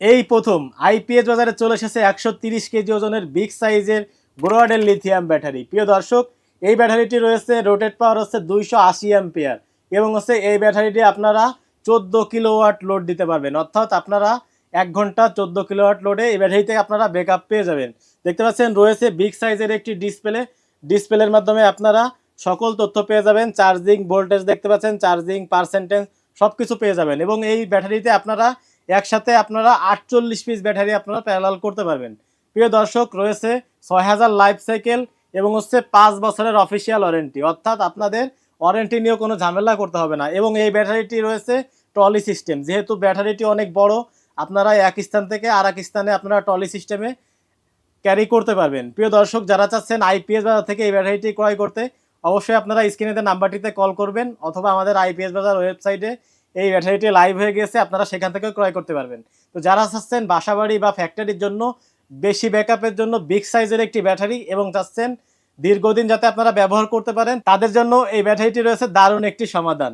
এই প্রথম আইপিএস বাজারে চলে এসেছে একশো তিরিশ কেজি ওজনের বিগ সাইজের ব্রোয়াডের লিথিয়াম ব্যাটারি। প্রিয় দর্শক, এই ব্যাটারিটি রয়েছে, রোটেট পাওয়ার হচ্ছে দুইশো আশি অ্যাম্পিয়ার এবং হচ্ছে এই ব্যাটারিটি আপনারা চোদ্দ কিলোওয়াট লোড দিতে পারবেন। অর্থাৎ আপনারা এক ঘণ্টা চোদ্দ কিলোওয়াট লোডে এই ব্যাটারি থেকে আপনারা ব্যাকআপ পেয়ে যাবেন। দেখতে পাচ্ছেন, রয়েছে বিগ সাইজের একটি ডিসপ্লে। ডিসপ্লের মাধ্যমে আপনারা সকল তথ্য পেয়ে যাবেন, চার্জিং ভোল্টেজ দেখতে পাচ্ছেন, চার্জিং পার্সেন্টেজ সব কিছু পেয়ে যাবেন এবং এই ব্যাটারিতে আপনারা একসাথে আপনারা আটচল্লিশ পিস ব্যাটারি আপনারা প্যারালাল করতে পারবেন। প্রিয় দর্শক, রয়েছে ছয় হাজার লাইফ সাইকেল এবং হচ্ছে পাঁচ বছরের অফিসিয়াল ওয়ারেন্টি অর্থাৎ আপনাদের ওয়ারেন্টি নিয়েও কোনো ঝামেলা করতে হবে না। এবং এই ব্যাটারিটি রয়েছে ট্রলি সিস্টেম যেহেতু ব্যাটারিটি অনেক বড়, আপনারা এক স্থান থেকে আর এক স্থানে আপনারা ট্রলি সিস্টেমে ক্যারি করতে পারবেন। প্রিয় দর্শক, যারা চাচ্ছেন আইপিএস বাজার থেকে এই ব্যাটারিটি ক্রয় করতে, অবশ্যই আপনারা স্ক্রিনেতে নাম্বারটিতে কল করবেন, অথবা আমাদের আইপিএস বাজার ওয়েবসাইটে এই ব্যাটারিটি লাইভ হয়ে গেছে, আপনারা সেখান থেকে ক্রয় করতে পারবেন। তো যারা চাচ্ছেন বাসাবাড়ি বা ফ্যাক্টরির জন্য, বেশি ব্যাকআপের জন্য বিগ সাইজের একটি ব্যাটারি এবং চাচ্ছেন দীর্ঘদিন যাতে আপনারা ব্যবহার করতে পারেন, তাদের জন্য এই ব্যাটারিটি রয়েছে দারুণ একটি সমাধান।